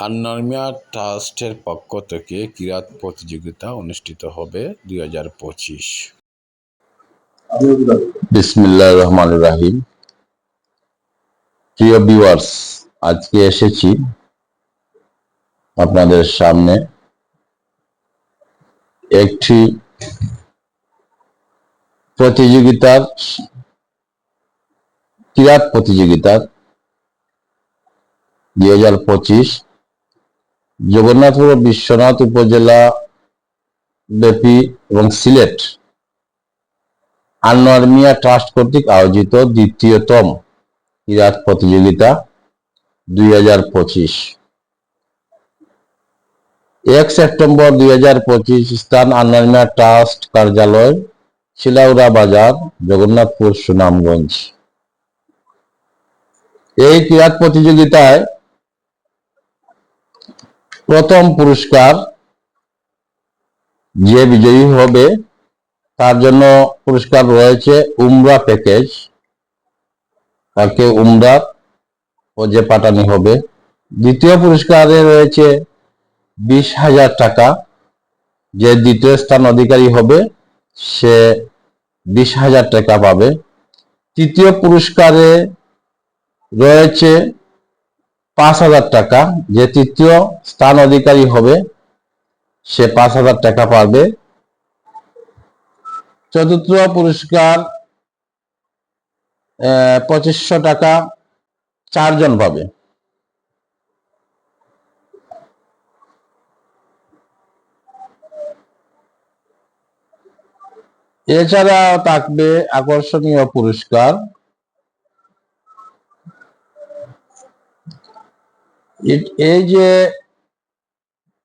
আন্নারমিয়া ট্রাস্টের পক্ষ থেকে কিরাত প্রতিযোগিতা অনুষ্ঠিত হবে দুই হাজার পঁচিশ। বিসমিল্লাহ রহমান রাহিম। প্রিয় ভিউয়ার্স আজকে এসেছি আপনাদের সামনে একটি প্রতিযোগিতার কিরাত প্রতিযোগিতার দুই হাজার পঁচিশ জগন্নাথপুর বিশ্বনাথ উপজেলা ব্যাপী এবং সিলেট আনোয়ার মিয়া ট্রাস্ট কর্তৃক আয়োজিত দ্বিতীয়তম কিরাত প্রতিযোগিতা দুই এক সেপ্টেম্বর দুই হাজার পঁচিশ স্থান আনোয়ার ট্রাস্ট কার্যালয় শিলাউড়া বাজার, জগন্নাথপুর, সুনামগঞ্জ। এই কিরাত প্রতিযোগিতায় প্রথম পুরস্কার যে বিজয়ী হবে, তার জন্য পুরস্কার রয়েছে উমরা প্যাকেজ। তাকে উমরা যে পাঠানি হবে। দ্বিতীয় পুরস্কারে রয়েছে বিশ হাজার টাকা। যে দ্বিতীয় স্থান অধিকারী হবে, সে বিশ হাজার টাকা পাবে। তৃতীয় পুরস্কারে রয়েছে পাঁচ হাজার টাকা। যে তৃতীয় স্থান অধিকারী হবে, সে পাঁচ হাজার টাকা পাবে। চতুর্থ পুরস্কার পঁচিশশো টাকা চারজন পাবে। এছাড়াও থাকবে আকর্ষণীয় পুরস্কার এই যে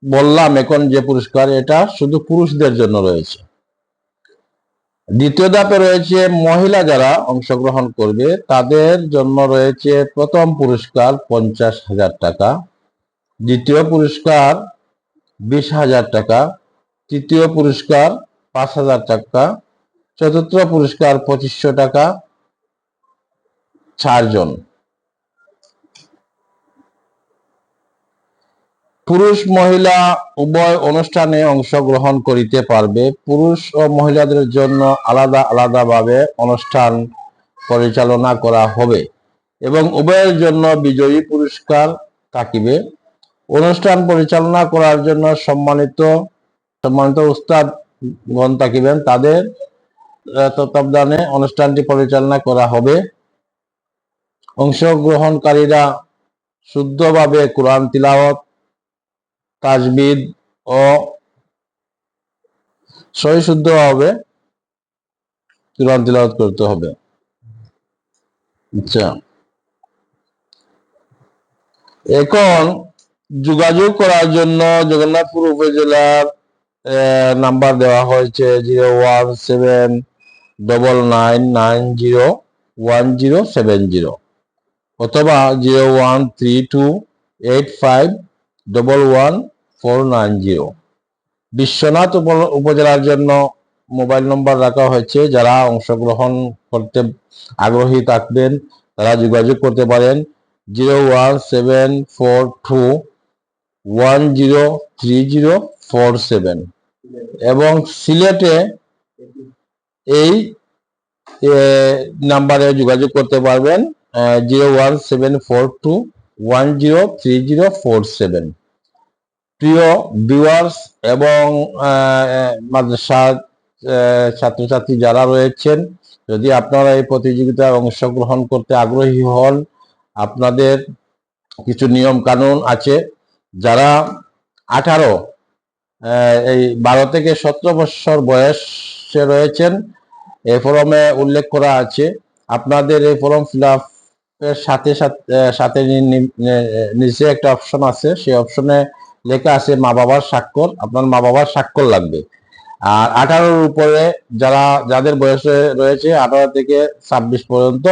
বললাম এখন যে পুরস্কার, এটা শুধু পুরুষদের জন্য রয়েছে। দ্বিতীয় ধাপে রয়েছে মহিলা যারা অংশগ্রহণ করবে, তাদের জন্য রয়েছে প্রথম পুরস্কার পঞ্চাশ হাজার টাকা, দ্বিতীয় পুরস্কার বিশ হাজার টাকা, তৃতীয় পুরস্কার পাঁচ হাজার টাকা, চতুর্থ পুরস্কার পঁচিশশো টাকা, চারজন। পুরুষ মহিলা উভয় অনুষ্ঠানে অংশগ্রহণ করিতে পারবে। পুরুষ ও মহিলাদের জন্য আলাদা আলাদাভাবে অনুষ্ঠান পরিচালনা করা হবে এবং উভয়ের জন্য বিজয়ী পুরস্কার থাকিবে। অনুষ্ঠান পরিচালনা করার জন্য সম্মানিত সম্মানিত উস্তাদ গণ থাকিবেন। তাদের তত্ত্বাবধানে অনুষ্ঠানটি পরিচালনা করা হবে। অংশগ্রহণকারীরা শুদ্ধভাবে কোরআন তিলাওয়াত তাজবিদ ও সহি শুদ্ধ হবে। কোরআন তিলাওয়াত করতে হবে। আচ্ছা। এখন যোগাযোগ করার জন্য জগন্নাথপুর উপজেলার নাম্বার দেওয়া হয়েছে zero one seven double nine nine zero one zero seven zero অথবা zero one three two eight five double one four nine zero Biswanath উপজেলার জন্য মোবাইল নম্বর রাখা হয়েছে। যারা অংশগ্রহণ করতে আগ্রহী থাকবেন, তারা যোগাযোগ করতে পারেন zero one seven four two one zero three zero four seven. এবং সিলেটে এই নাম্বারে যোগাযোগ করতে পারবেন zero one seven four two one zero three zero four seven প্রিয় ভিউয়ার্স এবং মাদ্রাসার ছাত্রছাত্রী যারা রয়েছেন, যদি আপনারা এই প্রতিযোগিতায় অংশগ্রহণ করতে আগ্রহী হন, আপনাদের কিছু নিয়ম কানুন আছে। যারা আঠারো এই বারো থেকে সতেরো বছর বয়সে রয়েছেন এই ফরমে উল্লেখ করা আছে। আপনাদের এই ফর্ম ফিল এর সাথে সাথে নিচে একটা অপশন আছে। সেই অপশনে লেখা আছে মা বাবার স্বাক্ষর। আপনার মা বাবার স্বাক্ষর লাগবে। আর আঠারোর উপরে যারা, যাদের বয়সে রয়েছে, আঠারো থেকে ছাব্বিশ পর্যন্ত,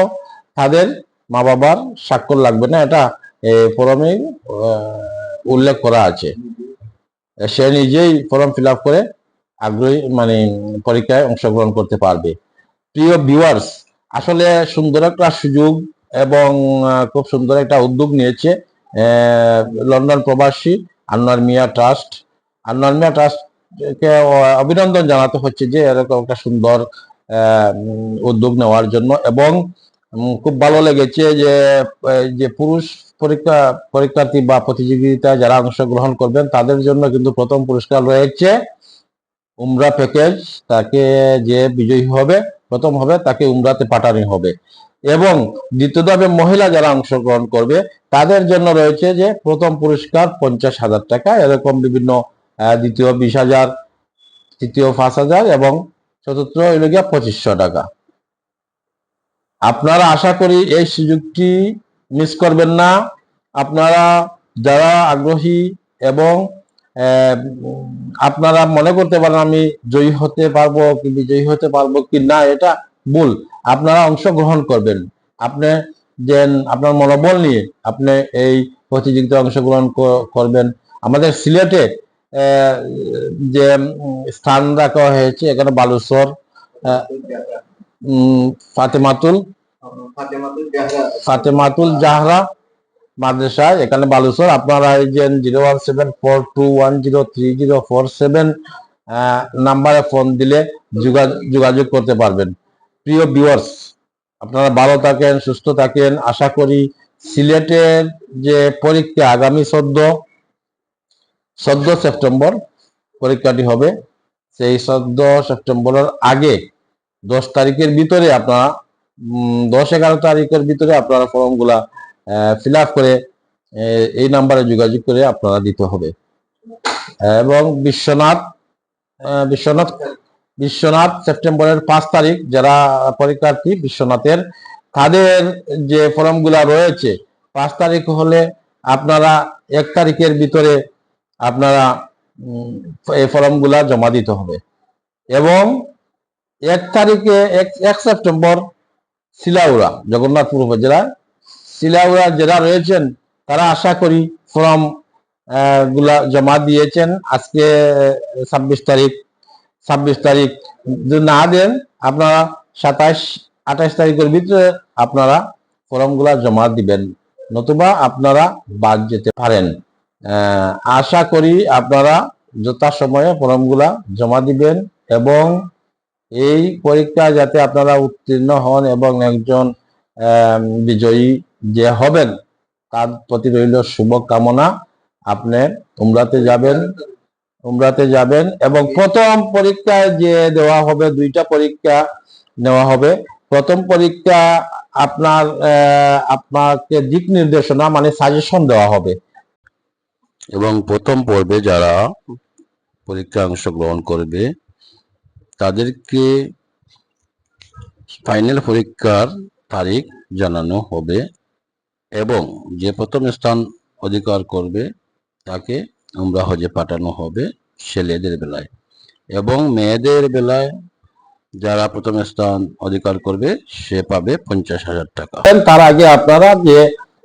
তাদের মা বাবার স্বাক্ষর লাগবে না। এটা ফর্মে উল্লেখ করা আছে। সে নিজেই ফর্ম ফিল করে আগ্রহী মানে পরীক্ষায় অংশগ্রহণ করতে পারবে। প্রিয় ভিউয়ার্স আসলে সুন্দর একটা সুযোগ এবং খুব সুন্দর একটা উদ্যোগ নিয়েছে লন্ডন প্রবাসী আনোয়ার মিয়া ট্রাস্ট। আনোয়ার মিয়া ট্রাস্টকে অভিনন্দন জানাতে হচ্ছে যে এরকম একটা সুন্দর উদ্যোগ নেওয়ার জন্য এবং খুব ভালো লেগেছে যে যে পুরুষ পরীক্ষা, পরীক্ষার্থী বা প্রতিযোগিতায় যারা অংশগ্রহণ করবেন তাদের জন্য কিন্তু প্রথম পুরস্কার রয়েছে। উমরা প্যাকেজ, তাকে যে বিজয়ী হবে, প্রথম হবে, তাকে উমরাতে পাঠানো হবে। এবং দ্বিতীয় ধাপে মহিলা যারা অংশগ্রহণ করবে, তাদের জন্য রয়েছে যে প্রথম পুরস্কার পঞ্চাশ হাজার টাকা। এরকম বিভিন্ন দ্বিতীয় বিশ হাজার, তৃতীয় পাঁচ হাজার এবং চতুর্থ হইল গিয়া পঁচিশশো টাকা। আপনারা আশা করি এই সুযোগটি মিস করবেন না। আপনারা যারা আগ্রহী এবং আপনারা মনে করতে পারেন আমি জয়ী হতে পারব কি বিজয়ী হতে পারব কি না, এটা ভুল আপনারা অংশগ্রহণ করবেন। আপনি যে আপনার মনোবল নিয়ে আপনি এই প্রতিযোগিতায় অংশগ্রহণ করবেন। আমাদের সিলেটে যে স্থান রাখা হয়েছে এখানে উম, ফাতেমাতুল ফাতেমাতুল জাহরা মাদ্রাসায় এখানে বালুচর আপনারা এই যে zero one seven four two one zero three zero four seven নাম্বারে ফোন দিলে যোগা- যোগাযোগ করতে পারবেন। প্রিয় ভিউয়ার্স আপনারা ভালো থাকেন, সুস্থ থাকেন। আশা করি সিলেটের যে পরীক্ষা, আগামী চোদ্দ চোদ্দ সেপ্টেম্বর পরীক্ষাটি হবে। সেই চোদ্দ সেপ্টেম্বরের আগে দশ তারিখের ভিতরে আপনারা দশ এগারো তারিখের ভিতরে আপনারা ফর্মগুলা ফিল আপ করে এই নাম্বারে যোগাযোগ করে আপনারা দিতে হবে। এবং বিশ্বনাথ বিশ্বনাথ বিশ্বনাথ, সেপ্টেম্বরের পাঁচ তারিখ, যারা পরীক্ষার্থী বিশ্বনাথের, তাদের যে ফর্মগুলা রয়েছে, পাঁচ তারিখ হলে আপনারা এক তারিখের ভিতরে আপনারা এই ফর্মগুলা জমা দিতে হবে। এবং এক তারিখে, এক সেপ্টেম্বর শিলাউড়া জগন্নাথপুর উপজেলা শিলাউড়া যারা রয়েছেন, তারা আশা করি ফর্মগুলা জমা দিয়েছেন। আজকে, ছাব্বিশ তারিখ ছাব্বিশ তারিখ। যদি না দেন, আপনারা সাতাইশ, আঠাইশ তারিখের ভিতরে আপনারা ফর্মগুলা জমা দিবেন, নতুবা আপনারা বাদ যেতে পারেন। আশা করি আপনারা যথাসময়ে ফর্মগুলা জমা দিবেন এবং এই পরীক্ষা যাতে আপনারা উত্তীর্ণ হন এবং একজন বিজয়ী যে হবেন, তার প্রতি রইল শুভকামনা। আপনি উমরাতে যাবেন। উমরাতে যাবেন এবং প্রথম পরীক্ষায় যে দেওয়া হবে দুইটা পরীক্ষা নেওয়া হবে। প্রথম পরীক্ষা আপনার আপনাকে দিক নির্দেশনা মানে সাজেশন দেওয়া হবে। এবং প্রথম পর্বে যারা পরীক্ষায় অংশগ্রহণ করবে তাদেরকে ফাইনাল পরীক্ষার তারিখ জানানো হবে এবং যে প্রথম স্থান অধিকার করবে তাকে উমরা হজে পাঠানো হবে ছেলেদের বেলায়। এবং মেয়েদের বেলায় যারা প্রথম স্থান অধিকার করবে সে পাবে পঞ্চাশ হাজার টাকা। তার আগে আপনারা যে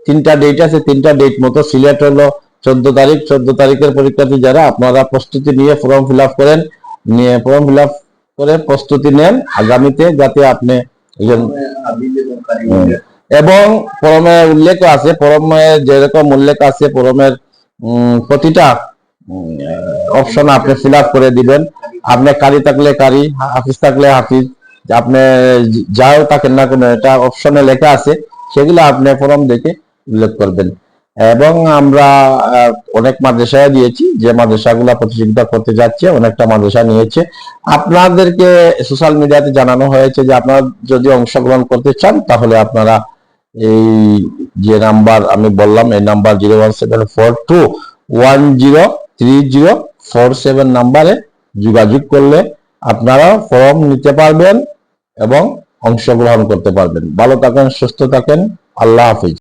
তিনটা ডেট আছে তিনটা ডেট মতো সিলেট হলো। চোদ্দ তারিখ চোদ্দ তারিখের পরীক্ষার্থী যারা আপনারা প্রস্তুতি নিয়ে ফর্ম ফিল আপ করেন নিয়ে ফর্ম ফিল আপ করে প্রস্তুতি নেন আগামীতে যাতে আপনি এবং ফরমে উল্লেখ আছে ফরমে যেরকম উল্লেখ আছে ফরমের উম, প্রতিটা অপশন আপনি ফিল আপ করে দিবেন। আপনি কারি থাকলে কারি হাফিজ থাকলে হাফিজ আপনি যাও থাকেন না কোনো, এটা অপশনে লেখা আছে, সেগুলো আপনি ফর্ম দেখে উল্লেখ করবেন। এবং আমরা অনেক মাদ্রাসায় দিয়েছি, যে মাদ্রাসাগুলো প্রতিযোগিতা করতে যাচ্ছে, অনেকটা মাদ্রাসা নিয়েছে। আপনাদেরকে সোশ্যাল মিডিয়াতে জানানো হয়েছে যে আপনারা যদি অংশগ্রহণ করতে চান, তাহলে আপনারা এই যে নাম্বার আমি বললাম, এই number zero one seven four two one zero three zero four seven নাম্বারে যোগাযোগ করলে আপনারা ফর্ম নিতে পারবেন এবং অংশগ্রহণ করতে পারবেন। ভালো থাকেন, সুস্থ থাকেন। আল্লাহ হাফিজ।